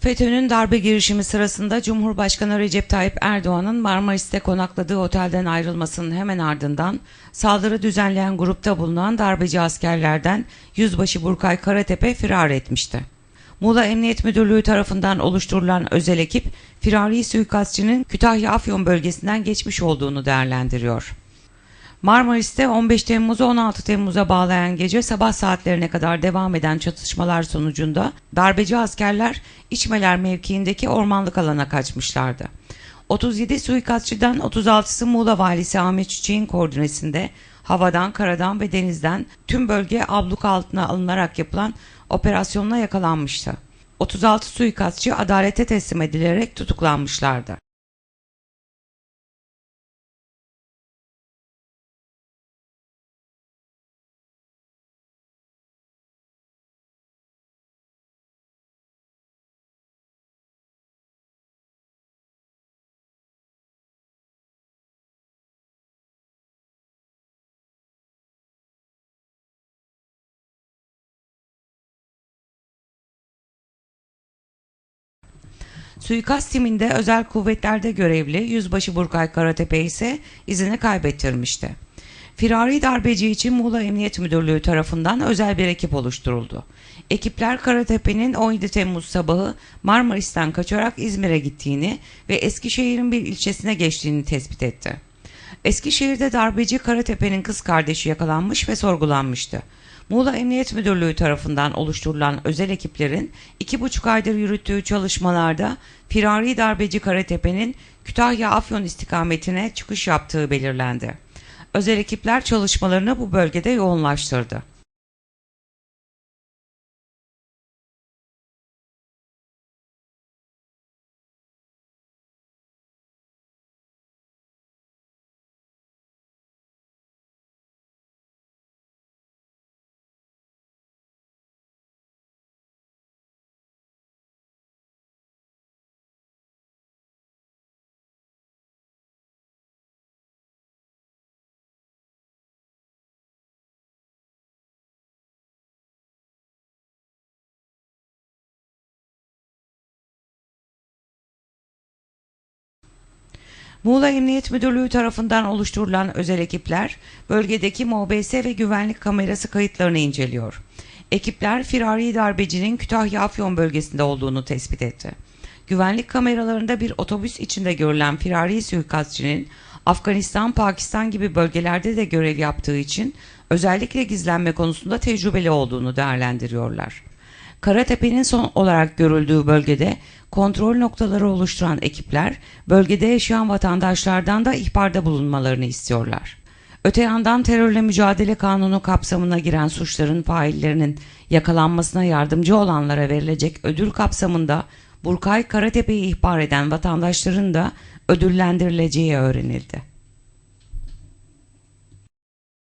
FETÖ'nün darbe girişimi sırasında Cumhurbaşkanı Recep Tayyip Erdoğan'ın Marmaris'te konakladığı otelden ayrılmasının hemen ardından saldırı düzenleyen grupta bulunan darbeci askerlerden Yüzbaşı Burkay Karatepe firar etmişti. Muğla Emniyet Müdürlüğü tarafından oluşturulan özel ekip firari suikastçının Kütahya Afyon bölgesinden geçmiş olduğunu değerlendiriyor. Marmaris'te 15 Temmuz'u 16 Temmuz'a bağlayan gece sabah saatlerine kadar devam eden çatışmalar sonucunda darbeci askerler İçmeler mevkiindeki ormanlık alana kaçmışlardı. 37 suikastçıdan 36'sı Muğla Valisi Ahmet Çiçek'in koordinesinde havadan, karadan ve denizden tüm bölge abluk altına alınarak yapılan operasyonla yakalanmıştı. 36 suikastçı adalete teslim edilerek tutuklanmışlardı. Suikast timinde özel kuvvetlerde görevli Yüzbaşı Burkay Karatepe ise izini kaybettirmişti. Firari darbeci için Muğla Emniyet Müdürlüğü tarafından özel bir ekip oluşturuldu. Ekipler Karatepe'nin 17 Temmuz sabahı Marmaris'ten kaçarak İzmir'e gittiğini ve Eskişehir'in bir ilçesine geçtiğini tespit etti. Eskişehir'de darbeci Karatepe'nin kız kardeşi yakalanmış ve sorgulanmıştı. Muğla Emniyet Müdürlüğü tarafından oluşturulan özel ekiplerin iki buçuk aydır yürüttüğü çalışmalarda firari darbeci Karatepe'nin Kütahya Afyon istikametine çıkış yaptığı belirlendi. Özel ekipler çalışmalarını bu bölgede yoğunlaştırdı. Muğla Emniyet Müdürlüğü tarafından oluşturulan özel ekipler bölgedeki MOBS ve güvenlik kamerası kayıtlarını inceliyor. Ekipler firari darbecinin Kütahya Afyon bölgesinde olduğunu tespit etti. Güvenlik kameralarında bir otobüs içinde görülen firari suikastçının Afganistan, Pakistan gibi bölgelerde de görev yaptığı için özellikle gizlenme konusunda tecrübeli olduğunu değerlendiriyorlar. Karatepe'nin son olarak görüldüğü bölgede kontrol noktaları oluşturan ekipler bölgede yaşayan vatandaşlardan da ihbarda bulunmalarını istiyorlar. Öte yandan terörle mücadele kanunu kapsamına giren suçların faillerinin yakalanmasına yardımcı olanlara verilecek ödül kapsamında Burkay Karatepe'yi ihbar eden vatandaşların da ödüllendirileceği öğrenildi.